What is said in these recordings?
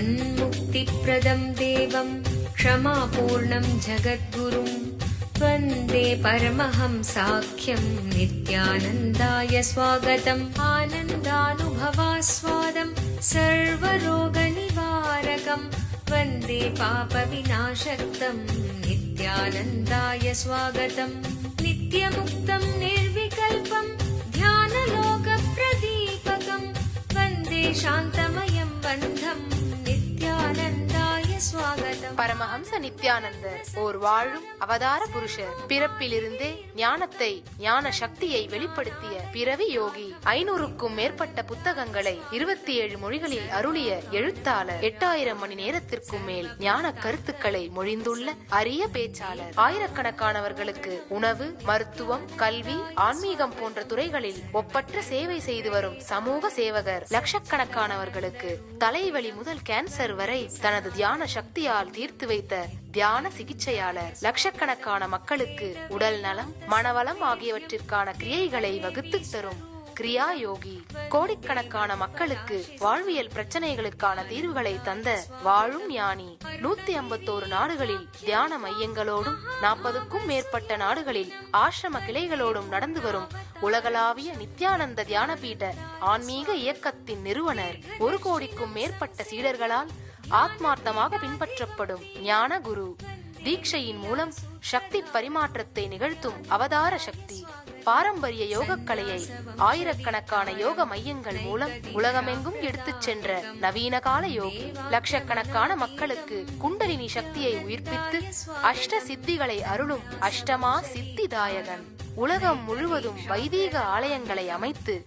जीवन्मुक्तिप्रदम् देवम् क्षमापूर्णम् जगद्गुरुम् वन्दे परमहंसाख्यम् नित्यानन्दाय स्वागतम्। आनन्दानुभवास्वादम् सर्वरोगनिवारकम्। वन्दे पापविनाशक्तम् नित्यानन्दाय स्वागतम्। नित्यमुक्तम् निर्विकल्पम् ध्यानलोकप्रदीपकम्। वन्दे स्वागतम् பரமஹம்ச நித்யானந்தர் ஓர் வாழும் அவதார புருஷர். பிறப்பிலிருந்தே ஞானத்தை ஞான சக்தியை வெளிப்படுத்திய பிறவி யோகி. ஐநூறுக்கும் மேற்பட்ட புத்தகங்களை இருபத்தி ஏழு மொழிகளில் அருளிய எழுத்தாளர். எட்டாயிரம் மணி நேரத்திற்கும் மேல் ஞான கருத்துக்களை மொழிந்துள்ள அரிய பேச்சாளர். ஆயிரக்கணக்கானவர்களுக்கு உணவு மருத்துவம் கல்வி ஆன்மீகம் போன்ற துறைகளில் ஒப்பற்ற சேவை செய்து வரும் சமூக சேவகர். லட்சக்கணக்கானவர்களுக்கு தலைவலி முதல் கேன்சர் வரை தனது தியான சக்தியால் தீர்த்து வைத்த தியான சிகிச்சையாளர் லட்சக்கணக்கான மக்களுக்கு உடல் நலம் மனவளம் ஆகியவற்றிற்கான கிரியைகளை வகுத்து தரும் கிரியா யோகி. கோடிக்கணக்கான மக்களுக்கு வாழ்வியல் பிரச்சனைகளுக்கான தீர்வுகளை தந்த வாழும் ஞானி. நூத்தி ஐம்பத்தோரு நாடுகளில் தியான மையங்களோடும் நாற்பதுக்கும் மேற்பட்ட நாடுகளில் ஆசிரம கிளைகளோடும் நடந்து வரும் உலகளாவிய நித்யானந்த தியானபீட ஆன்மீக இயக்கத்தின் நிறுவனர் ஒரு கோடிக்கும் மேற்பட்ட சீடர்களால் ஆத்மார்த்தமாக பின்பற்றப்படும் ஞான குரு. தீட்சையின் மூலம் சக்தி பரிமாற்றத்தை நிகழ்த்தும் அவதார சக்தி. பாரம்பரிய யோகக்கலையை ஆயிரக்கணக்கான யோக மையங்கள் மூலம் உலகமெங்கும் எடுத்துச் சென்ற நவீன கால யோகி. லட்சக்கணக்கான மக்களுக்கு குண்டலினி சக்தியை உயிர்ப்பித்து அஷ்ட சித்திகளை அருளும் அஷ்டமா சித்திதாயகன். உலகம் முழுவதும் வைதீக ஆலயங்களை அமைத்து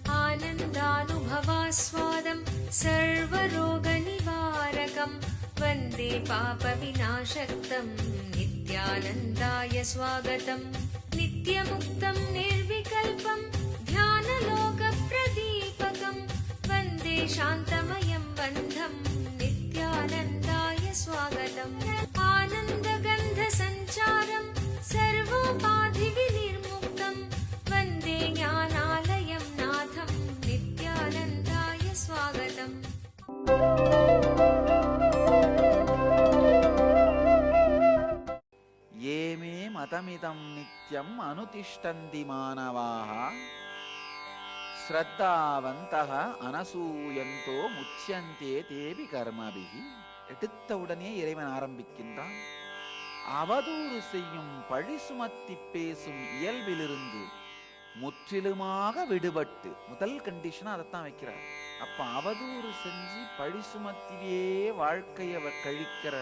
नुभवास्वादम् सर्वरोगनिवारकम् वन्दे पापविनाशक्तं नित्यानन्दाय स्वागतम् नित्यमुक्तम् निर्विकल्पम् ध्यानलोकप्रदीपकम् वन्दे शान्तमयं बन्धम् नित्यानन्दाय स्वागतम् आनन्द மதமிதம் நித்யம் அனுதிஷ்டந்தி மாணவாக ஸ்ரத்தாவந்தக அனசூயந்தோ முச்சியந்தே தேவி கர்மபிகி எடுத்தவுடனே இறைவன் ஆரம்பிக்கின்றான். அவதூறு செய்யும் பழி சுமத்தி பேசும் இயல்பிலிருந்து முற்றிலுமாக விடுபட்டு முதல் கண்டிஷனா அதைத்தான் வைக்கிறார். அப்ப அவதூறு செஞ்சு பழி சுமத்தியே வாழ்க்கையை கழிக்கிற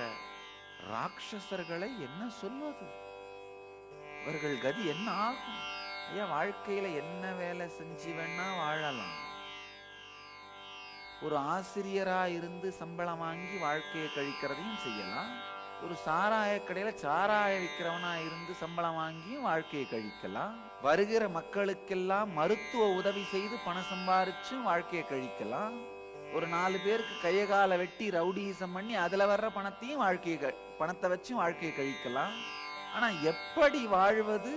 ராட்சசர்களை என்ன சொல்வது? இவர்கள் கதி என்ன ஆகும்? ஐயா வாழ்க்கையில என்ன வேலை செஞ்சு வேணா வாழலாம். ஒரு ஆசிரியரா இருந்து சம்பளம் வாங்கி வாழ்க்கையை கழிக்கிறதையும் செய்யலாம். ஒரு சாராய கடையில சாராய விற்கிறவனா இருந்து சம்பளம் வாங்கியும் வாழ்க்கையை கழிக்கலாம். வருகிற மக்களுக்கெல்லாம் மருத்துவ உதவி செய்து பணம் சம்பாரிச்சு வாழ்க்கையை கழிக்கலாம். ஒரு நாலு பேருக்கு கையகால வெட்டி ரவுடிசம் பண்ணி அதுல வர்ற பணத்தையும் வாழ்க்கையை க- பணத்தை வச்சும் வாழ்க்கையை கழிக்கலாம். ஆனா எப்படி வாழ்வது?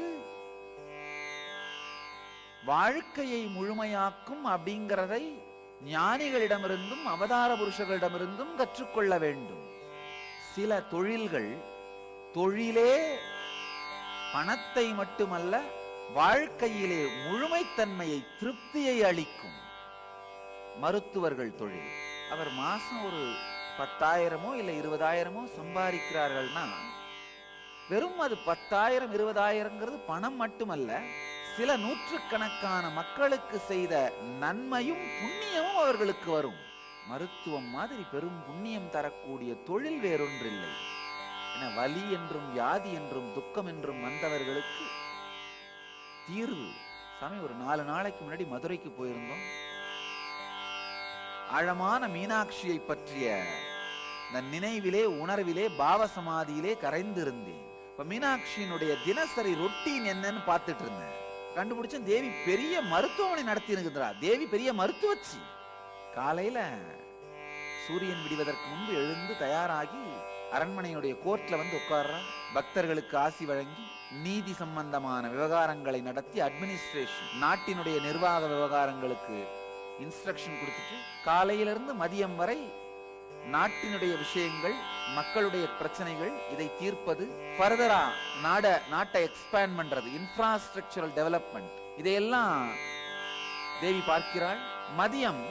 வாழ்க்கையை முழுமையாக்கும் அப்படிங்கிறதை ஞானிகளிடமிருந்தும் அவதார புருஷர்களிடமிருந்தும் கற்றுக்கொள்ள வேண்டும். சில தொழில்கள் தொழிலே பணத்தை மட்டுமல்ல வாழ்க்கையிலே முழுமைத்தன்மையை திருப்தியை அளிக்கும் மருத்துவர்கள் தொழில். அவர் மாசம் ஒரு பத்தாயிரமோ இல்லை இருபதாயிரமோ சம்பாதிக்கிறார்கள்னா வெறும் அது பத்தாயிரம் இருபதாயிரங்கிறது பணம் மட்டுமல்ல சில நூற்றுக்கணக்கான மக்களுக்கு செய்த நன்மையும் புண்ணியமும் அவர்களுக்கு வரும். மருத்துவம் மாதிரி பெரும் புண்ணியம் தரக்கூடிய தொழில் வேறொன்றில்லை. என வலி என்றும் வியாதி என்றும் துக்கம் என்றும் வந்தவர்களுக்கு தீர்வு. சாமி ஒரு நாலு நாளைக்கு முன்னாடி மதுரைக்கு போயிருந்தோம். ஆழமான மீனாட்சியை பற்றிய இந்த நினைவிலே உணர்விலே பாவ சமாதியிலே கரைந்திருந்தேன். இப்ப மீனாட்சியினுடைய தினசரி ரொட்டீன் என்னன்னு பார்த்துட்டு இருந்தேன். கண்டுபிடிச்சேன் தேவி பெரிய மருத்துவமனை நடத்தி இருக்குதுரா தேவி பெரிய மருத்துவச்சி. காலையில சூரியன் விடுவதற்கு முன்பு எழுந்து தயாராகி அரண்மனையுடைய கோர்ட்ல வந்து உட்கார்றா. பக்தர்களுக்கு ஆசி வழங்கி நீதி சம்பந்தமான விவகாரங்களை நடத்தி அட்மினிஸ்ட்ரேஷன் நாட்டினுடைய நிர்வாக விவகாரங்களுக்கு இன்ஸ்ட்ரக்ஷன் கொடுத்துட்டு காலையிலிருந்து மதியம் வரை நாட்டினுடைய விஷயங்கள் மக்களுடைய பிரச்சனைகள் இதை தீர்ப்பது ஃபர்தரா நாட நாட்டை எக்ஸ்பேண்ட் பண்றது இன்ஃப்ராஸ்ட்ரக்சரல் டெவலப்மெண்ட் இதையெல்லாம் தேவி பார்க்கிறாள். மதியம்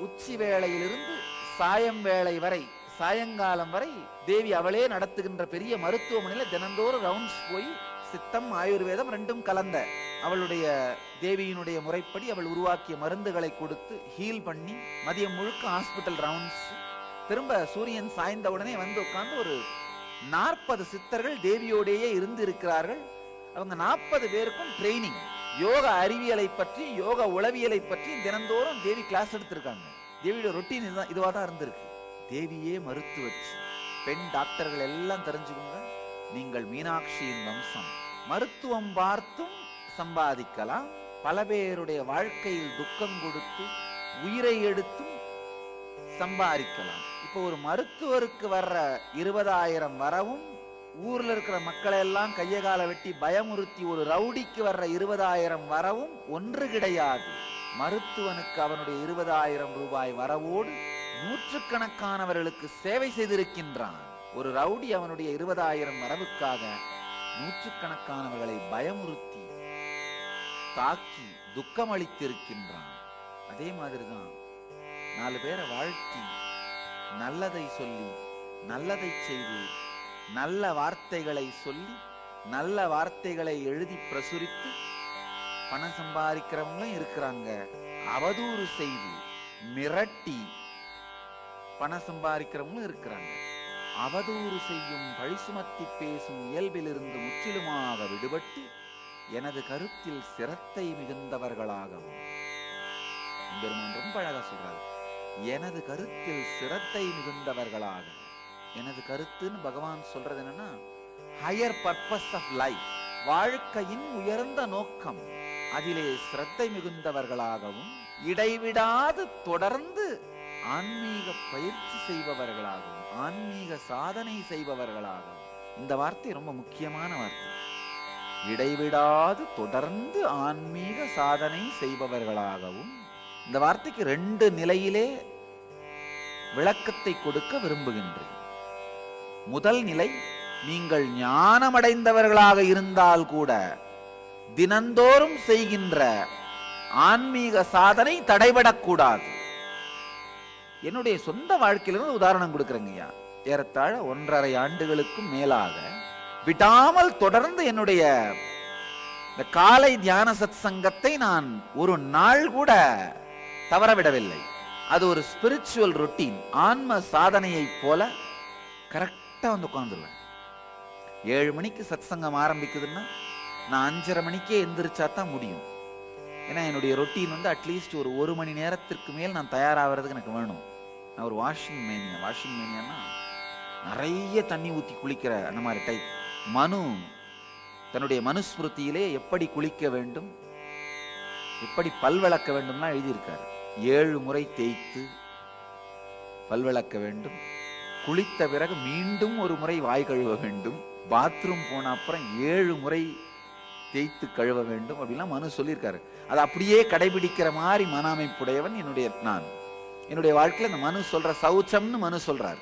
உச்சி வேளையிலிருந்து சாயம் வேளை வரை சாயங்காலம் வரை தேவி அவளே நடத்துகின்ற பெரிய மருத்துவமனையில தினந்தோறும் ரவுண்ட்ஸ் போய் சித்தம் ஆயுர்வேதம் ரெண்டும் கலந்த அவளுடைய தேவியினுடைய முறைப்படி அவள் உருவாக்கிய மருந்துகளை கொடுத்து ஹீல் பண்ணி மதியம் முழுக்க ஹாஸ்பிட்டல் ரவுண்ட்ஸ் திரும்ப சூரியன் சாய்ந்த உடனே வந்து உட்கார்ந்து ஒரு நாற்பது சித்தர்கள் தேவியோடையே இருந்து இருக்கிறார்கள் அவங்க நாற்பது பேருக்கும் ட்ரைனிங் யோக அறிவியலை பற்றி யோக உளவியலை பற்றி தினந்தோறும் தேவி கிளாஸ் எடுத்திருக்காங்க. தேவியோட ரொட்டீன் இதுதான் இதுவா தான் இருந்திருக்கு. தேவியே மருத்துவச்சு பெண் டாக்டர்கள் எல்லாம் தெரிஞ்சுக்கோங்க. நீங்கள் மீனாட்சியின் வம்சம். மருத்துவம் பார்த்தும் சம்பாதிக்கலாம். பல பேருடைய வாழ்க்கையில் துக்கம் கொடுத்து உயிரை எடுத்தும் சம்பாதிக்கலாம். இப்போ ஒரு மருத்துவருக்கு வர்ற இருபதாயிரம் வரவும் ஊர்ல இருக்கிற மக்களை எல்லாம் கைய கால வெட்டி பயமுறுத்தி ஒரு ரவுடிக்கு வர்ற இருபதாயிரம் வரவும் ஒன்று கிடையாது. மருத்துவனுக்கு அவனுடைய இருபதாயிரம் ரூபாய் வரவோடு நூற்றுக்கணக்கானவர்களுக்கு சேவை செய்திருக்கின்றான். ஒரு ரவுடி அவனுடைய இருபதாயிரம் வரவுக்காக நூற்றுக்கணக்கானவர்களை பயமுறுத்தி தாக்கி துக்கம் அளித்திருக்கின்றான் அதே மாதிரிதான் நாலு பேரை வாழ்த்தி நல்லதை சொல்லி நல்லதை செய்து நல்ல வார்த்தைகளை சொல்லி நல்ல வார்த்தைகளை எழுதி பிரசுரித்து பணம் சம்பாதிக்கிறவங்களும் இருக்கிறாங்க. அவதூறு செய்து மிரட்டி பணம் சம்பாதிக்கிறவங்களும் இருக்கிறாங்க. அவதூறு செய்யும் பழி சுமத்தி பேசும் இயல்பிலிருந்து முற்றிலுமாக விடுபட்டு எனது கருத்தில் சிரத்தை மிகுந்தவர்களாகவும். பெருமான் ரொம்ப அழகா சொல்றாரு. எனது கருத்தில் சிரத்தை மிகுந்தவர்களாக. எனது கருத்துன்னு பகவான் சொல்றது என்னன்னா ஹையர் பர்பஸ் ஆஃப் லைஃப் வாழ்க்கையின் உயர்ந்த நோக்கம். அதிலே சிரத்தை மிகுந்தவர்களாகவும் இடைவிடாது தொடர்ந்து ஆன்மீக பயிற்சி செய்பவர்களாகவும் ஆன்மீக சாதனை செய்பவர்களாகவும். இந்த வார்த்தை ரொம்ப முக்கியமான வார்த்தை. இடைவிடாது தொடர்ந்து ஆன்மீக சாதனை செய்பவர்களாகவும் இந்த வார்த்தைக்கு ரெண்டு நிலையிலே விளக்கத்தை கொடுக்க விரும்புகின்றேன். முதல் நிலை நீங்கள் ஞானமடைந்தவர்களாக இருந்தால் கூட தினந்தோறும் செய்கின்ற ஆன்மீக சாதனை தடைபடக்கூடாது. என்னுடைய சொந்த வாழ்க்கையிலிருந்து உதாரணம் கொடுக்குறேங்கய்யா ஏறத்தாழ ஒன்றரை ஆண்டுகளுக்கும் மேலாக விடாமல் தொடர்ந்து என்னுடைய இந்த காலை தியான சத் சங்கத்தை நான் ஒரு நாள் கூட தவறவிடவில்லை. அது ஒரு ஸ்பிரிச்சுவல் ரொட்டீன் ஆன்ம சாதனையைப் போல கரெக்டா வந்து உட்காந்துருவேன் ஏழு மணிக்கு சத் சங்கம் ஆரம்பிக்குதுன்னா நான் அஞ்சரை மணிக்கே எந்திரிச்சா தான் முடியும். ஏன்னா என்னுடைய ரொட்டீன் வந்து அட்லீஸ்ட் ஒரு ஒரு மணி நேரத்திற்கு மேல் நான் தயாராகிறதுக்கு எனக்கு வேணும். நான் ஒரு வாஷிங் மேனியா வாஷிங் மேனியான்னா நிறைய தண்ணி ஊற்றி குளிக்கிற அந்த மாதிரி டைப் மனு தன்னுடைய மனுஸ்மிருதியிலே எப்படி குளிக்க வேண்டும் எப்படி பல் விளக்க வேண்டும்னா எழுதியிருக்காரு. ஏழு முறை தேய்த்து பல்விளக்க வேண்டும். குளித்த பிறகு மீண்டும் ஒரு முறை வாய் கழுவ வேண்டும். பாத்ரூம் போன அப்புறம் ஏழு முறை தேய்த்து கழுவ வேண்டும். அப்படிலாம் மனு சொல்லியிருக்காரு. அதை அப்படியே கடைபிடிக்கிற மாதிரி மன அமைப்புடையவன் என்னுடைய நான். என்னுடைய வாழ்க்கையில் இந்த மனு சொல்ற சௌச்சம்னு மனு சொல்றார்.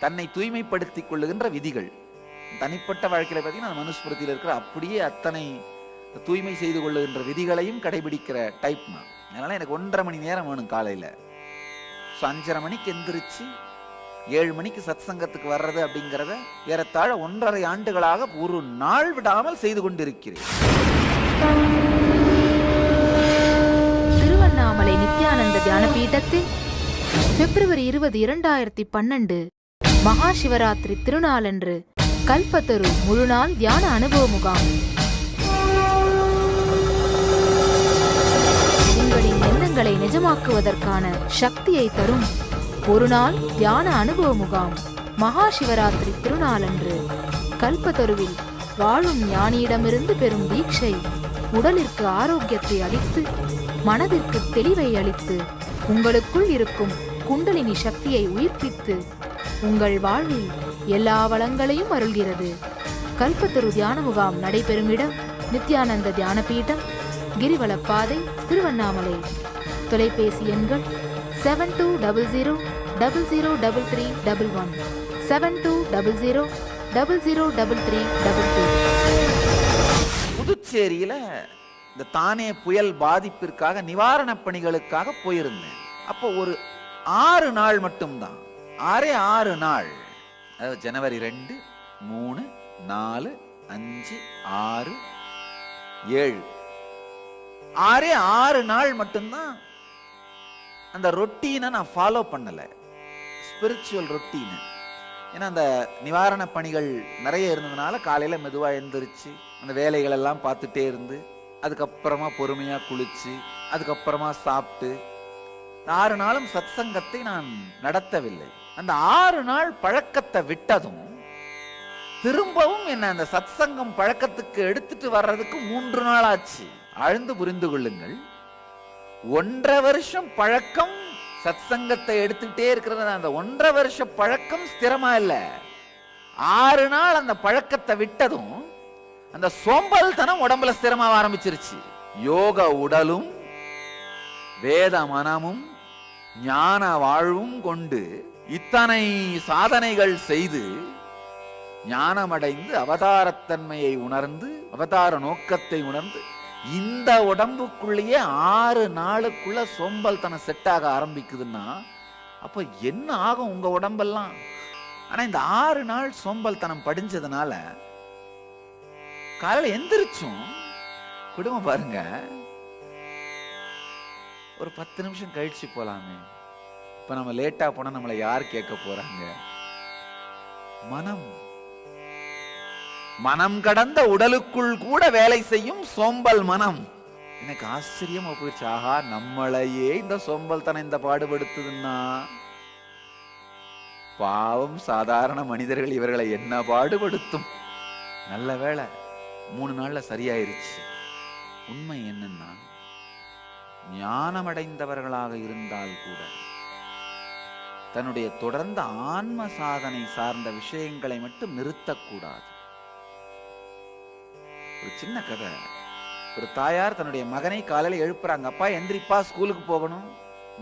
தன்னை தூய்மைப்படுத்திக் கொள்ளுகின்ற விதிகள். தனிப்பட்ட வாழ்க்கையில பார்த்தீங்கன்னா அந்த மனுஸ்மிருதியில் இருக்கிற அப்படியே அத்தனை தூய்மை செய்து கொள்ளுகின்ற விதிகளையும் கடைபிடிக்கிற டைப் நான். அதனால் எனக்கு ஒன்றரை மணி நேரம் வேணும் காலையில். ஸோ அஞ்சரை மணிக்கு எந்திரிச்சு ஏழு மணிக்கு சத் சங்கத்துக்கு வர்றது அப்படிங்கிறத ஏறத்தாழ ஒன்றரை ஆண்டுகளாக ஒரு நாள் விடாமல் செய்து கொண்டிருக்கிறேன். திருவண்ணாமலை நித்யானந்த தியான பீடத்தில் பிப்ரவரி இருபது இரண்டாயிரத்தி பன்னெண்டு மகா சிவராத்திரி திருநாளன்று கல்பத்தரு முழுநாள் தியான அனுபவ முகாம். உங்களின் எண்ணங்களை நிஜமாக்குவதற்கான சக்தியை தரும் ஒரு நாள் தியான அனுபவ முகாம் மகா சிவராத்திரி திருநாளன்று. கல்பத்தருவில் வாழும் ஞானியிடமிருந்து பெறும் தீட்சை உடலிற்கு ஆரோக்கியத்தை அளித்து மனதிற்கு தெளிவை அளித்து உங்களுக்குள் இருக்கும் குண்டலினி சக்தியை உயிர்ப்பித்து உங்கள் வாழ்வில் எல்லா வளங்களையும் அருள்கிறது. கல்பத்தரு தியான முகாம் நடைபெறும் இடம் நித்யானந்த தியான பீடம். கிரிவலப்பாதை திருவண்ணாமலை. தொலைபேசி எண்கள் seven two double zero double zero double three double one seven two double zero double zero double three double two புதுச்சேரியில இந்த தானே புயல் பாதிப்பிற்காக நிவாரணப் பணிகளுக்காக போயிருந்தேன். அப்போ ஒரு ஆறு நாள் மட்டும்தான். ஆறே ஆறு நாள். அதாவது ஜனவரி ரெண்டு மூணு நாலு அஞ்சு ஆறு ஏழு. ஆறே ஆறு நாள் மட்டும்தான் அந்த ரொட்டீனை நான் ஃபாலோ பண்ணலை. ஸ்பிரிச்சுவல் ரொட்டீனை. ஏன்னா அந்த நிவாரண பணிகள் நிறைய இருந்ததுனால காலையில மெதுவா எந்திரிச்சு அந்த வேலைகள் எல்லாம் பார்த்துட்டே இருந்து அதுக்கப்புறமா பொறுமையா குளிச்சு அதுக்கப்புறமா சாப்பிட்டு ஆறு நாளும் சத்சங்கத்தை நான் நடத்தவில்லை. அந்த ஆறு நாள் பழக்கத்தை விட்டதும் திரும்பவும் என்ன அந்த சத்சங்கம் பழக்கத்துக்கு எடுத்துட்டு வர்றதுக்கு மூன்று நாள் ஆச்சு. ஆழ்ந்து புரிந்து கொள்ளுங்கள். ஒன்றரை வருஷம் பழக்கம் சத்சங்கத்தை எடுத்துக்கிட்டே இருக்கிறது அந்த ஒன்றரை வருஷ பழக்கம் ஸ்திரமா இல்ல. ஆறு நாள் அந்த பழக்கத்தை விட்டதும் அந்த சோம்பல் தனம் உடம்புல ஸ்திரமாக ஆரம்பிச்சிருச்சு. யோக உடலும் வேத மனமும் ஞான வாழ்வும் கொண்டு இத்தனை சாதனைகள் செய்து ஞானமடைந்து அவதாரத்தன்மையை உணர்ந்து அவதார நோக்கத்தை உணர்ந்து இந்த உடம்புக்குள்ளேயே ஆறு நாளுக்குள்ள சோம்பல் தன செட் ஆக ஆரம்பிக்குதுன்னா அப்ப என்ன ஆகும் உங்க உடம்பெல்லாம்? ஆனா இந்த ஆறு நாள் சோம்பல் தனம் படிஞ்சதுனால காலையில எந்திரிச்சும். குடும்பம் பாருங்க. ஒரு பத்து நிமிஷம் கழிச்சு போலாமே. இப்ப நம்ம லேட்டா போனா நம்மளை யார் கேட்க போறாங்க? மனம். மனம் கடந்த உடலுக்குள் கூட வேலை செய்யும் சோம்பல் மனம். எனக்கு ஆச்சரியமா போயிடுச்சு. ஆஹா நம்மளையே இந்த சோம்பல் தன இந்த பாடுபடுத்துதுன்னா? பாவம் சாதாரண மனிதர்கள் இவர்களை என்ன பாடுபடுத்தும்? நல்ல வேளை மூணு நாள்ல சரியாயிருச்சு. உண்மை என்னன்னா ஞானமடைந்தவர்களாக இருந்தால் கூட தன்னுடைய தொடர்ந்த ஆன்ம சாதனை சார்ந்த விஷயங்களை மட்டும் நிறுத்தக்கூடாது. ஒரு சின்ன கதை. ஒரு தாயார் தன்னுடைய மகனை காலையில் எழுப்புறாங்க. அப்பா எந்திரிப்பா ஸ்கூலுக்கு போகணும்.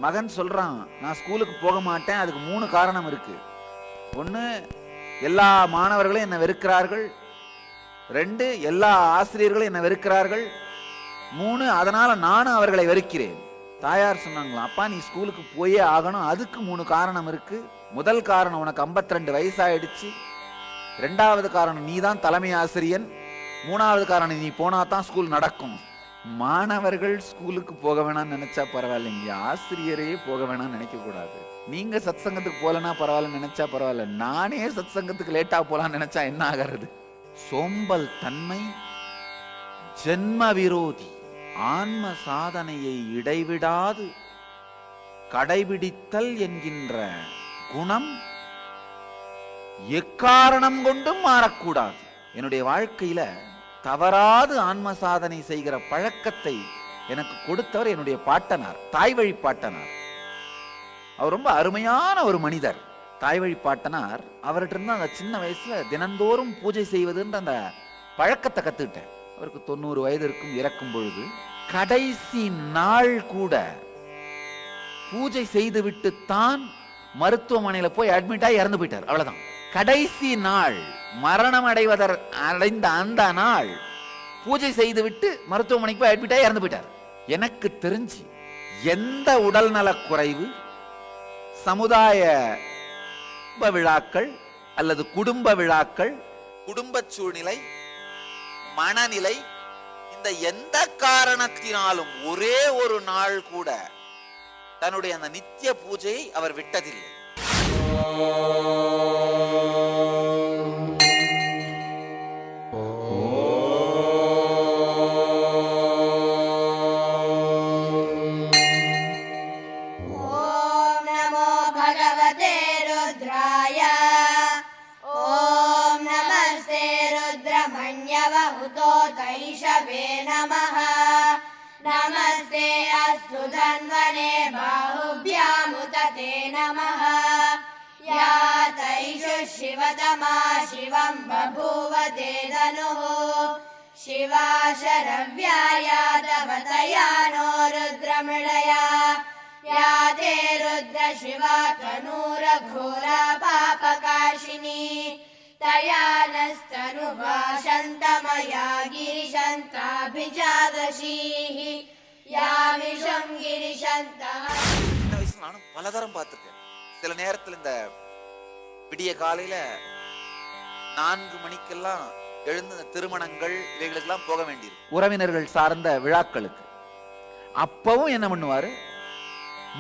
மகன் சொல்றான் நான் ஸ்கூலுக்கு போக மாட்டேன். அதுக்கு மூணு காரணம் இருக்கு. ஒண்ணு எல்லா மாணவர்களும் என்னை வெறுக்கிறார்கள். ரெண்டு எல்லா ஆசிரியர்களும் என்னை வெறுக்கிறார்கள். மூணு அதனால நானும் அவர்களை வெறுக்கிறேன். தாயார் சொன்னாங்களாம் அப்பா நீ ஸ்கூலுக்கு போயே ஆகணும். அதுக்கு மூணு காரணம் இருக்கு. முதல் காரணம் உனக்கு 52 ரெண்டு வயசாயிடுச்சு. ரெண்டாவது காரணம் நீ தான் தலைமை ஆசிரியன். மூணாவது காரணம் நீ போனா தான் ஸ்கூல் நடக்கும். மாணவர்கள் ஸ்கூலுக்கு போக வேணாம்னு நினைச்சா பரவாயில்லைங்க. ஆசிரியரே போக வேணாம்னு நினைக்க கூடாது. நீங்க சத்சங்கத்துக்கு போலன்னா பரவாயில்ல நினைச்சா பரவாயில்ல. நானே சத்சங்கத்துக்கு லேட்டா போலாம்னு நினைச்சா என்ன ஆகிறது? சோம்பல் தன்மை ஜென்ம விரோதி ஆன்ம சாதனையை இடைவிடாது கடைபிடித்தல் என்கின்ற குணம் எக்காரணம் கொண்டும் மாறக்கூடாது. என்னுடைய வாழ்க்கையில தவறாது ஆன்ம சாதனை செய்கிற பழக்கத்தை எனக்கு கொடுத்தவர் என்னுடைய பாட்டனார் தாய் வழி பாட்டனார். அவர் ரொம்ப அருமையான ஒரு மனிதர். தாய் வழி பாட்டனார் அவர்கிட்ட இருந்து அந்த சின்ன வயசுல தினந்தோறும் பூஜை செய்வதுன்ற அந்த பழக்கத்தை கத்துக்கிட்டேன். அவருக்கு தொண்ணூறு வயது இருக்கும் இறக்கும் பொழுது. கடைசி நாள் கூட பூஜை செய்துவிட்டு தான் மருத்துவமனையில போய் அட்மிட் ஆகி இறந்து போயிட்டார். அவ்வளவுதான். கடைசி நாள் மரணம் அடைவதர் அடைந்த அந்த நாள் பூஜை செய்துவிட்டு மருத்துவமனைக்கு போய் அட்மிட் ஆகி இறந்து போயிட்டார். எனக்கு தெரிஞ்சு எந்த உடல்நல குறைவு சமுதாய குடும்ப விழாக்கள் அல்லது குடும்ப விழாக்கள் குடும்ப சூழ்நிலை மனநிலை இந்த எந்த காரணத்தினாலும் ஒரே ஒரு நாள் கூட தன்னுடைய அந்த நித்திய பூஜையை அவர் விட்டதில்லை. कैशवे नमः। नमस्ते अस्तु धन्वने बाहुभ्यामुत ते नमः। या तैषु शिवतमा शिवम् बभूव ते धनुः। शिवा शरव्या यादवतया नो रुद्रमृडया। या ते रुद्र शिवा तनूरघोरा पापकाशिनी तया नस्तनुवा शन्तमया गिरिशन्ताभिजादशीः या विषम् गिरिशन्तः சின்ன வயசுல நானும் பலதரம் பார்த்திருக்கேன் சில நேரத்துல இந்த விடிய காலையில நான்கு மணிக்கெல்லாம் எழுந்து இந்த திருமணங்கள் இவைகளுக்கெல்லாம் போக வேண்டியிருக்கும் உறவினர்கள் சார்ந்த விழாக்களுக்கு அப்பவும் என்ன பண்ணுவாரு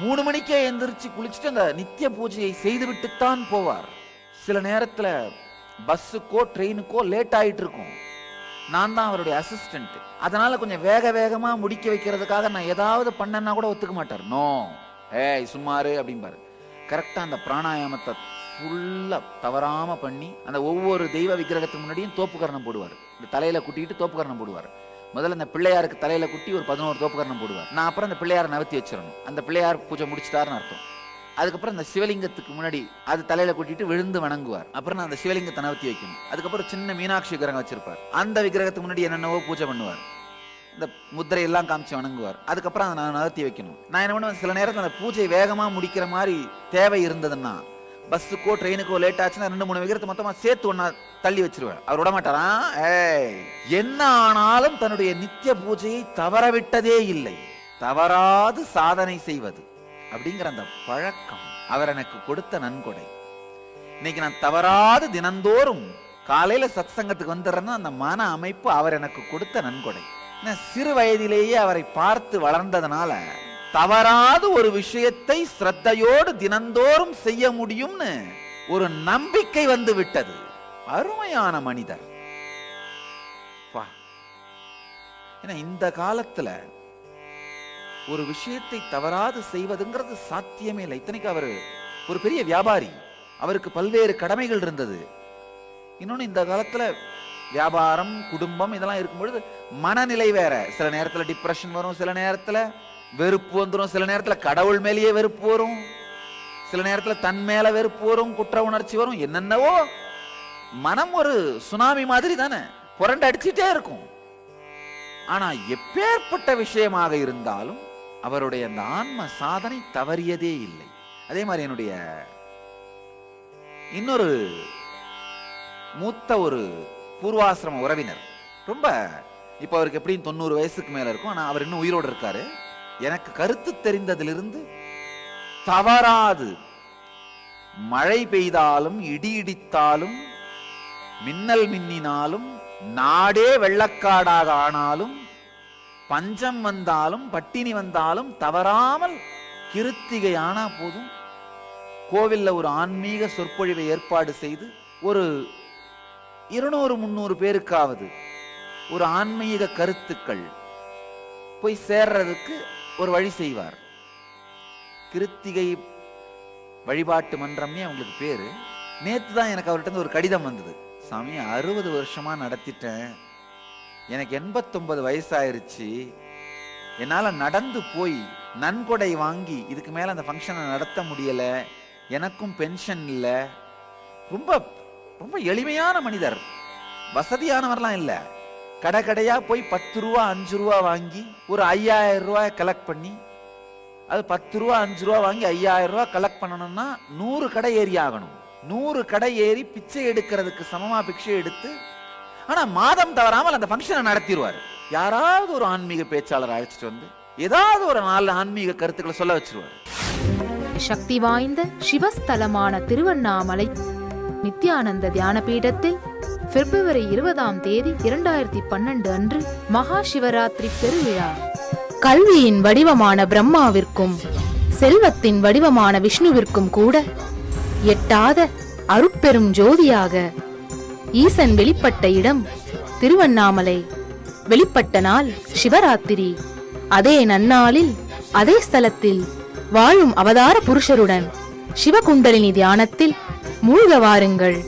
மூணு மணிக்கே எந்திரிச்சு குளிச்சுட்டு அந்த நித்திய பூஜையை செய்துவிட்டுத்தான் போவார் சில நேரத்துல பஸ்ஸுக்கோ ட்ரெயினுக்கோ லேட் ஆகிட்டு இருக்கும் நான் தான் அவருடைய அசிஸ்டன்ட் அதனால கொஞ்சம் வேக வேகமா முடிக்க வைக்கிறதுக்காக நான் ஏதாவது பண்ணேன்னா கூட ஒத்துக்க மாட்டார். நோ. ஏய் சும்மாரு அப்படிம்பாரு. கரெக்டாக அந்த பிராணாயாமத்தை ஃபுல்லாக தவறாமல் பண்ணி அந்த ஒவ்வொரு தெய்வ விக்கிரகத்துக்கு முன்னாடியும் தோப்புக்கரணம் போடுவார். இந்த தலையில் குட்டிட்டு தோப்புக்கரணம் போடுவார். முதல்ல அந்த பிள்ளையாருக்கு தலையில் குட்டி ஒரு பதினோரு தோப்புக்கரணம் போடுவார். நான் அப்புறம் அந்த பிள்ளையாரை நவத்தி வச்சிடணும். அந்த பிள்ளையார் பூஜை முடிச்சிட்டாருன்னு அர்த்தம். அதுக்கப்புறம் அந்த சிவலிங்கத்துக்கு முன்னாடி அது தலையில கூட்டிட்டு விழுந்து வணங்குவார். அப்புறம் நான் அந்த சிவலிங்கத்தை நவர்த்தி வைக்கணும். அதுக்கப்புறம் சின்ன மீனாட்சி விக்கிரகம் வச்சிருப்பார். அந்த விக்கிரகத்துக்கு முன்னாடி என்னென்னவோ பூஜை பண்ணுவார். இந்த முத்திரை எல்லாம் காமிச்சு வணங்குவார். அதுக்கப்புறம் அதை நான் நகர்த்தி வைக்கணும். நான் என்ன பண்ணுவேன்? சில நேரத்தில் அந்த பூஜை வேகமாக முடிக்கிற மாதிரி தேவை இருந்ததுன்னா பஸ்ஸுக்கோ ட்ரெயினுக்கோ லேட் ஆச்சுன்னா ரெண்டு மூணு விக்கிரத்தை மொத்தமாக சேர்த்து ஒண்ணா தள்ளி வச்சிருவேன். அவர் விட மாட்டாரா ஏய் என்ன ஆனாலும் தன்னுடைய நித்திய பூஜையை தவறவிட்டதே இல்லை. தவறாது சாதனை செய்வது. அப்படிங்கிற அந்த பழக்கம் அவர் எனக்கு கொடுத்த நன்கொடை. இன்னைக்கு நான் தவறாது தினந்தோறும் காலையில சத்சங்கத்துக்கு வந்துடுறேன்னா அந்த மன அமைப்பு அவர் எனக்கு கொடுத்த நன்கொடை. சிறு வயதிலேயே அவரை பார்த்து வளர்ந்ததுனால தவறாது ஒரு விஷயத்தை ஸ்ரத்தையோடு தினந்தோறும் செய்ய முடியும்னு ஒரு நம்பிக்கை வந்து விட்டது. அருமையான மனிதர். ஏன்னா இந்த காலத்துல ஒரு விஷயத்தை தவறாது செய்வதுங்கிறது சாத்தியமே இல்லை. இத்தனைக்கு அவரு ஒரு பெரிய வியாபாரி. அவருக்கு பல்வேறு கடமைகள் இருந்தது. இன்னொன்னு இந்த காலத்துல வியாபாரம் குடும்பம் இதெல்லாம் இருக்கும் பொழுது மனநிலை வேற. சில நேரத்துல டிப்ரெஷன் வரும் சில நேரத்துல வெறுப்பு வந்துரும் சில நேரத்துல கடவுள் மேலேயே வெறுப்பு வரும். சில நேரத்துல தன் மேல வெறுப்பு வரும் குற்ற உணர்ச்சி வரும் என்னென்னவோ. மனம் ஒரு சுனாமி மாதிரி தானே புரண்டு அடிச்சிட்டே இருக்கும். ஆனா எப்பேற்பட்ட விஷயமாக இருந்தாலும் அவருடைய அந்த ஆன்ம சாதனை தவறியதே இல்லை. அதே மாதிரி என்னுடைய இன்னொரு மூத்த ஒரு பூர்வாசிரம உறவினர். ரொம்ப இப்ப அவருக்கு எப்படியும் தொண்ணூறு வயசுக்கு மேல இருக்கும். ஆனா அவர் இன்னும் உயிரோடு இருக்காரு. எனக்கு கருத்து தெரிந்ததிலிருந்து தவறாது. மழை பெய்தாலும் இடி இடித்தாலும் மின்னல் மின்னினாலும் நாடே வெள்ளக்காடாக ஆனாலும் பஞ்சம் வந்தாலும் பட்டினி வந்தாலும் தவறாமல் கிருத்திகை ஆனா போதும். கோவில்ல ஒரு ஆன்மீக சொற்பொழிவை ஏற்பாடு செய்து ஒரு இருநூறு முந்நூறு பேருக்காவது ஒரு ஆன்மீக கருத்துக்கள் போய் சேர்றதுக்கு ஒரு வழி செய்வார். கிருத்திகை வழிபாட்டு மன்றம்னே அவங்களுக்கு பேரு. நேற்று தான் எனக்கு அவர்கிட்ட ஒரு கடிதம் வந்தது. சாமி அறுபது வருஷமா நடத்திட்டேன். எனக்கு எண்பத்தொன்பது வயசாயிருச்சு. என்னால் நடந்து போய் நன்கொடை வாங்கி இதுக்கு மேலே அந்த ஃபங்க்ஷனை நடத்த முடியலை. எனக்கும் பென்ஷன் இல்லை. ரொம்ப ரொம்ப எளிமையான மனிதர். வசதியானவர்லாம் இல்லை. கடை கடையாக போய் பத்து ரூபா அஞ்சு ரூபா வாங்கி ஒரு ஐயாயிரம் ரூபாய் கலெக்ட் பண்ணி அது பத்து ரூபா அஞ்சு ரூபா வாங்கி ஐயாயிரம் ரூபா கலெக்ட் பண்ணணும்னா நூறு கடை ஏறி ஆகணும். நூறு கடை ஏறி பிச்சை எடுக்கிறதுக்கு சமமாக பிச்சை எடுத்து ஆனா மாதம் தவறாமல் அந்த ஃபங்க்ஷனை நடத்திடுவார். யாராவது ஒரு ஆன்மீக பேச்சாளர் அழைச்சிட்டு வந்து ஏதாவது ஒரு நாலு ஆன்மீக கருத்துக்களை சொல்ல வச்சிருவார். சக்தி வாய்ந்த சிவஸ்தலமான திருவண்ணாமலை நித்யானந்த தியான பீடத்தில் பிப்ரவரி இருபதாம் தேதி இரண்டாயிரத்தி பன்னெண்டு அன்று மகா சிவராத்திரி பெருவிழா. கல்வியின் வடிவமான பிரம்மாவிற்கும் செல்வத்தின் வடிவமான விஷ்ணுவிற்கும் கூட எட்டாத அருட்பெரும் ஜோதியாக ஈசன் வெளிப்பட்ட இடம் திருவண்ணாமலை. வெளிப்பட்ட நாள் சிவராத்திரி. அதே நன்னாளில் அதே ஸ்தலத்தில் வாழும் அவதார புருஷருடன் சிவகுண்டலினி தியானத்தில் மூழ்க வாருங்கள்.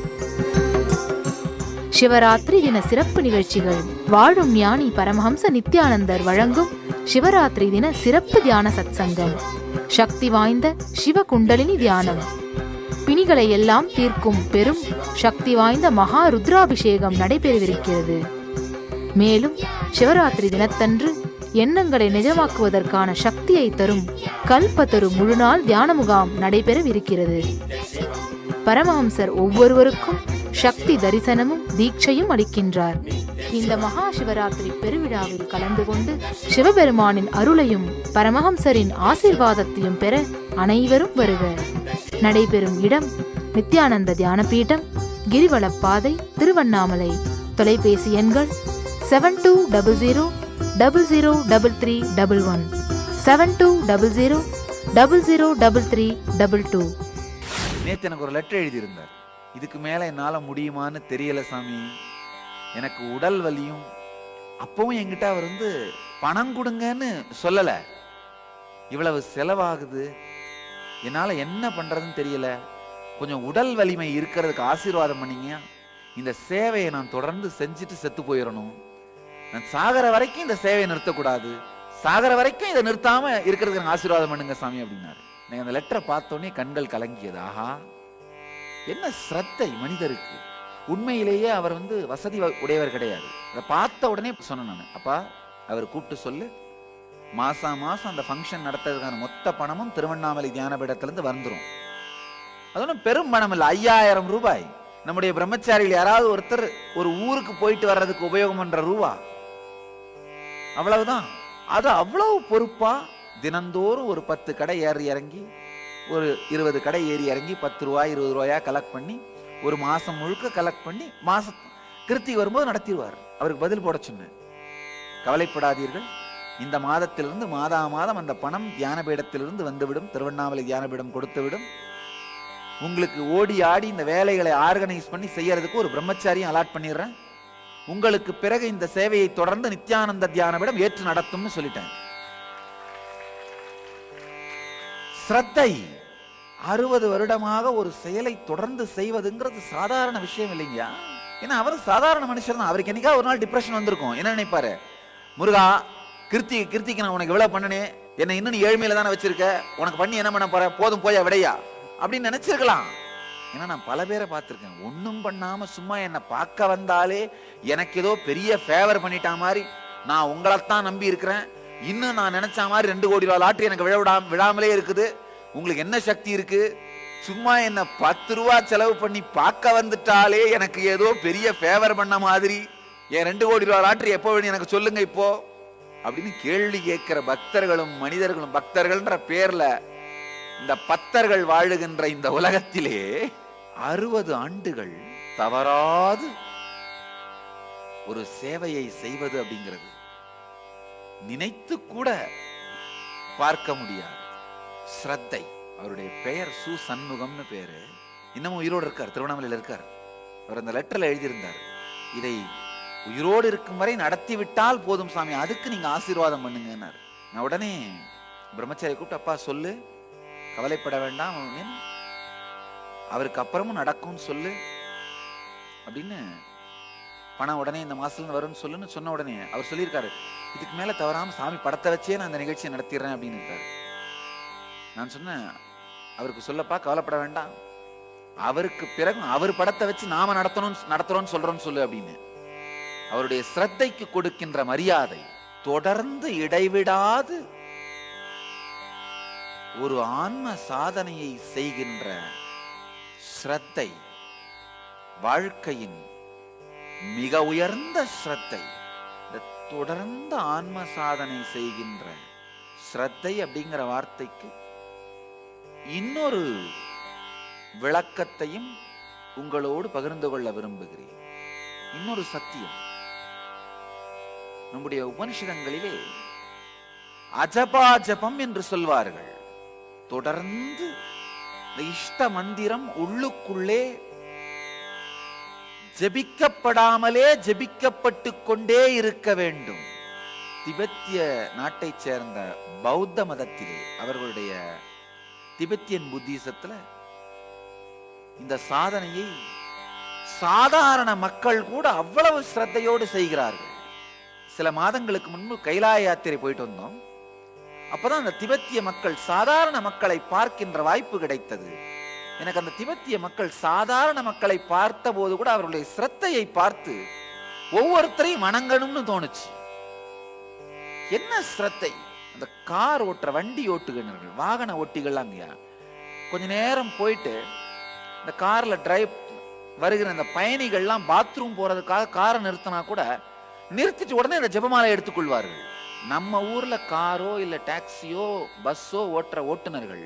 சிவராத்திரி தின சிறப்பு நிகழ்ச்சிகள் வாழும் ஞானி பரமஹம்ச நித்யானந்தர் வழங்கும் சிவராத்திரி தின சிறப்பு தியான சத்சங்கம். சக்தி வாய்ந்த சிவ குண்டலினி தியானம். பிணிகளை எல்லாம் தீர்க்கும் பெரும் சக்தி வாய்ந்த மகா ருத்ராபிஷேகம் நடைபெறவிருக்கிறது. மேலும் சிவராத்திரி தினத்தன்று எண்ணங்களை நிஜமாக்குவதற்கான சக்தியை தரும் கல்பத்தரு முழுநாள் தியான முகாம் நடைபெறவிருக்கிறது. பரமஹம்சர் ஒவ்வொருவருக்கும் சக்தி தரிசனமும் தீட்சையும் அளிக்கின்றார். இந்த மகா சிவராத்திரி பெருவிழாவில் கலந்து கொண்டு சிவபெருமானின் அருளையும் பரமஹம்சரின் ஆசீர்வாதத்தையும் பெற அனைவரும் வருக. நடைபெறும் இடம் நித்யானந்த தியானபீடம் கிரிவலப்பாதை திருவண்ணாமலை. தொலைபேசி எண்கள் seven two double zero double zero double three double one seven two double zero double zero double three double two நேற்று எனக்கு ஒரு லெட்டர் எழுதியிருந்தார். இதுக்கு மேலே என்னால் முடியுமான்னு தெரியல சாமி. எனக்கு உடல் வலியும். அப்பவும் என்கிட்ட அவர் வந்து பணம் கொடுங்கன்னு சொல்லல. இவ்வளவு செலவாகுது. என்னால என்ன பண்றதுன்னு தெரியல. கொஞ்சம் உடல் வலிமை இருக்கிறதுக்கு ஆசீர்வாதம் பண்ணீங்க. இந்த சேவையை நான் தொடர்ந்து செஞ்சுட்டு செத்து போயிடணும் நான் சாகர வரைக்கும் இந்த சேவையை நிறுத்தக்கூடாது. சாகர வரைக்கும் இதை நிறுத்தாம இருக்கிறதுக்கு எனக்கு ஆசீர்வாதம் பண்ணுங்க சாமி அப்படின்னாரு. எனக்கு அந்த லெட்டரை பார்த்தோன்னே கண்கள் கலங்கியது. ஆஹா! என்ன ஸ்ரத்தை மனிதருக்கு. உண்மையிலேயே அவர் வந்து வசதி உடையவர் கிடையாது. அதை பார்த்த உடனே சொன்னேன் நான் அப்பா அவர் கூப்பிட்டு சொல்லு. மாசா மாசம் அந்த ஃபங்க்ஷன் நடத்துறதுக்கான மொத்த பணமும் திருவண்ணாமலை தியானபீடத்திலேருந்து வந்துரும். அது ஒன்றும் பெரும் பணம் இல்லை ஐயாயிரம் ரூபாய். நம்முடைய பிரம்மச்சாரியில் யாராவது ஒருத்தர் ஒரு ஊருக்கு போயிட்டு வர்றதுக்கு உபயோகம் பண்ற ரூபா. அவ்வளவுதான். அது அவ்வளவு பொறுப்பா? தினந்தோறும் ஒரு பத்து கடை ஏறி இறங்கி ஒரு இருபது கடை ஏறி இறங்கி பத்து ரூபாய் இருபது ரூபாயா கலெக்ட் பண்ணி ஒரு மாசம் முழுக்க கலெக்ட் பண்ணி மாசம் கிருத்திகை வரும்போது நடத்திடுவார். அவருக்கு பதில் போட சொன்னேன் கவலைப்படாதீர்கள். இந்த மாதத்திலிருந்து மாதா மாதம் அந்த பணம் தியான பீடத்திலிருந்து வந்துவிடும். திருவண்ணாமலை தியான பீடம் கொடுத்து விடும் உங்களுக்கு ஓடி ஆடி இந்த வேலைகளை ஆர்கனைஸ் பண்ணி செய்யறதுக்கு ஒரு பிரம்மச்சாரியும் அலாட் பண்ணிடுறேன். உங்களுக்கு பிறகு இந்த சேவையை தொடர்ந்து நித்யானந்த தியானபீடம் ஏற்று நடத்தும்னு சொல்லிட்டேன். ஸ்ரத்தை அறுபது வருடமாக ஒரு செயலை தொடர்ந்து செய்வதுங்கிறது சாதாரண விஷயம் இல்லைங்க ஏன்னா அவர் சாதாரண மனுஷர் தான் அவருக்கு என்னைக்கா ஒரு நாள் டிப்ரெஷன் வந்திருக்கும். என்ன நினைப்பாரு? முருகா கிருத்தி கிருத்திக்கு நான் உனக்கு எவ்வளவு பண்ணனே. என்னை இன்னும் நீ ஏழ்மையில தானே வச்சிருக்க? உனக்கு பண்ணி என்ன பண்ண போற? போதும் போயா விடையா? அப்படின்னு நினைச்சிருக்கலாம். ஏன்னா நான் பல பேரை பார்த்துருக்கேன். ஒன்றும் பண்ணாம சும்மா என்னை பார்க்க வந்தாலே எனக்கு ஏதோ பெரிய ஃபேவர் பண்ணிட்டா மாதிரி நான் உங்களைத்தான் நம்பி இருக்கிறேன். இன்னும் நான் நினைச்ச மாதிரி ரெண்டு கோடி ரூபாய் லாட்டரி எனக்கு விழ விடாம விழாமலே இருக்குது. உங்களுக்கு என்ன சக்தி இருக்கு? சும்மா என்ன பத்து ரூபா செலவு பண்ணி பார்க்க வந்துட்டாலே எனக்கு ஏதோ பெரிய ஃபேவர் பண்ண மாதிரி. என் ரெண்டு கோடி ரூபா லாட்ரி எப்போ வேணும் எனக்கு சொல்லுங்க இப்போ. அப்படின்னு கேள்வி கேட்கிற பக்தர்களும் மனிதர்களும் பக்தர்கள்ன்ற பேர்ல இந்த பத்தர்கள் வாழுகின்ற இந்த உலகத்திலே அறுபது ஆண்டுகள் தவறாது ஒரு சேவையை செய்வது அப்படிங்கிறது. நினைத்து கூட பார்க்க முடியாது. ஸ்ரத்தை. அவருடைய பெயர் சு சண்முகம்னு பேரு. இன்னமும் உயிரோடு இருக்கார் திருவண்ணாமலையில் இருக்கார். அவர் அந்த லெட்டர்ல எழுதியிருந்தார். இதை உயிரோடு இருக்கும் வரை நடத்தி விட்டால் போதும் சாமி அதுக்கு நீங்க ஆசீர்வாதம் பண்ணுங்கன்னார். நான் உடனே பிரம்மச்சாரி கூப்பிட்டு அப்பா சொல்லு. கவலைப்பட வேண்டாம் அவருக்கு அப்புறமும் நடக்கும்னு சொல்லு. அப்படின்னு பணம் உடனே இந்த மாசத்துல வரும்னு சொல்லுன்னு சொன்ன உடனே அவர் சொல்லியிருக்காரு. இதுக்கு மேல தவறாம சாமி படத்தை வச்சே நான் அந்த நிகழ்ச்சியை நடத்திடுறேன் அப்படின்னு இருக்காரு நான் சொன்னேன் அவருக்கு சொல்லப்பா கவலைப்பட வேண்டாம். அவருக்கு பிறகு அவர் படத்தை வச்சு நாம நடத்தணும் நடத்துறோம்னு சொல்றோம்னு சொல்லு அப்படின்னு. அவருடைய சிரத்தைக்கு கொடுக்கின்ற மரியாதை தொடர்ந்து இடைவிடாது. ஒரு ஆன்ம சாதனையை செய்கின்ற ஸ்ரத்தை வாழ்க்கையின் மிக உயர்ந்த ஸ்ரத்தை இந்த ஆன்ம சாதனை செய்கின்ற ஸ்ரத்தை அப்படிங்கிற வார்த்தைக்கு இன்னொரு விளக்கத்தையும் உங்களோடு பகிர்ந்து கொள்ள விரும்புகிறேன். இன்னொரு சத்தியம். நம்முடைய உபனிஷதங்களிலே அஜபாஜபம் என்று சொல்வார்கள். தொடர்ந்து இஷ்ட மந்திரம் உள்ளுக்குள்ளே ஜெபிக்கப்படாமலே ஜெபிக்கப்பட்டு கொண்டே இருக்க வேண்டும். திபெத்திய நாட்டைச் சேர்ந்த பௌத்த மதத்திலே அவர்களுடைய திபெத்தியன் புத்திசத்துல இந்த சாதனையை சாதாரண மக்கள் கூட அவ்வளவு சிரத்தையோடு செய்கிறார்கள். சில மாதங்களுக்கு முன்பு கைலாய யாத்திரை போயிட்டு வந்தோம். அப்பதான் அந்த திபெத்திய மக்கள் சாதாரண மக்களை பார்க்கின்ற வாய்ப்பு கிடைத்தது. எனக்கு அந்த திபெத்திய மக்கள் சாதாரண மக்களை பார்த்த போது கூட அவர்களுடைய சிரத்தையை பார்த்து ஒவ்வொருத்தரையும் வணங்கணும்னு தோணுச்சு. என்ன சிரத்தை இந்த கார் ஓட்டுற வண்டி ஓட்டுகிறவர்கள் வாகன ஓட்டிகள் அங்கயா கொஞ்ச நேரம் போயிட்டு இந்த காரில் டிரைவ் வருகிற அந்த பயணிகள்லாம் பாத்ரூம் போகிறதுக்காக காரை நிறுத்தினா கூட நிறுத்திட்டு உடனே இந்த ஜெபமாலை எடுத்துக்கொள்வார்கள். நம்ம ஊரில் காரோ இல்லை டாக்ஸியோ பஸ்ஸோ ஓட்டுற ஓட்டுநர்கள்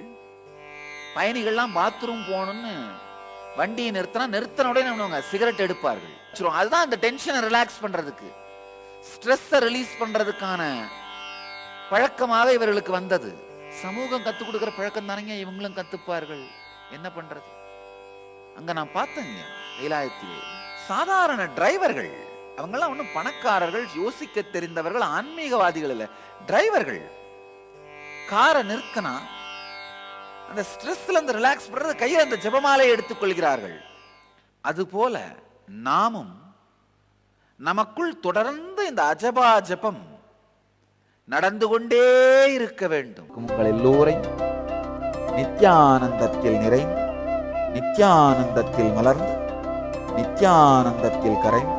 பயணிகள்லாம் பாத்ரூம் போகணும்னு வண்டியை நிறுத்தினா நிறுத்தின உடனே என்ன பண்ணுவாங்க? சிகரெட் எடுப்பார்கள். சரி, அதுதான் அந்த டென்ஷனை ரிலாக்ஸ் பண்ணுறதுக்கு ஸ்ட்ரெஸ்ஸை ரிலீஸ் பண்ணுறதுக்கான பழக்கமாக இவர்களுக்கு வந்தது. சமூகம் கத்துக் கொடுக்கிற பழக்கம் தானேங்க இவங்களும் கத்துப்பார்கள். என்ன பண்றது? அங்க நான் பார்த்தேங்க கைலாயத்திலே. சாதாரண டிரைவர்கள் அவங்கெல்லாம் ஒன்றும் பணக்காரர்கள் யோசிக்க தெரிந்தவர்கள் ஆன்மீகவாதிகள் இல்ல. டிரைவர்கள் காரை நிற்கனா அந்த ஸ்ட்ரெஸ்ல இருந்து ரிலாக்ஸ் பண்றது கையில் அந்த ஜெபமாலை எடுத்துக்கொள்கிறார்கள். அதுபோல நாமும் நமக்குள் தொடர்ந்து இந்த அஜபா ஜெபம் நடந்து கொண்டே இருக்க வேண்டும். உங்கள் எல்லோரையும் நித்யானந்தத்தில் நிறைந்து நித்யானந்தத்தில் மலர்ந்து நித்யானந்தத்தில் கரைந்து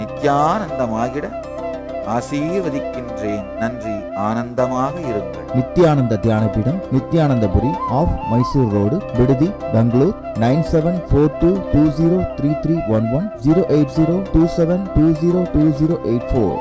நித்யானந்தமாகிட ஆசீர்வதிக்கின்றேன். நன்றி ஆனந்தமாக இருங்கள். நித்யானந்த தியானபீடம் நித்யானந்தபுரி ஆஃப் மைசூர் ரோடு விடுதி Bangalore nine seven four two two zero three three one one zero eight zero two seven two zero two zero eight four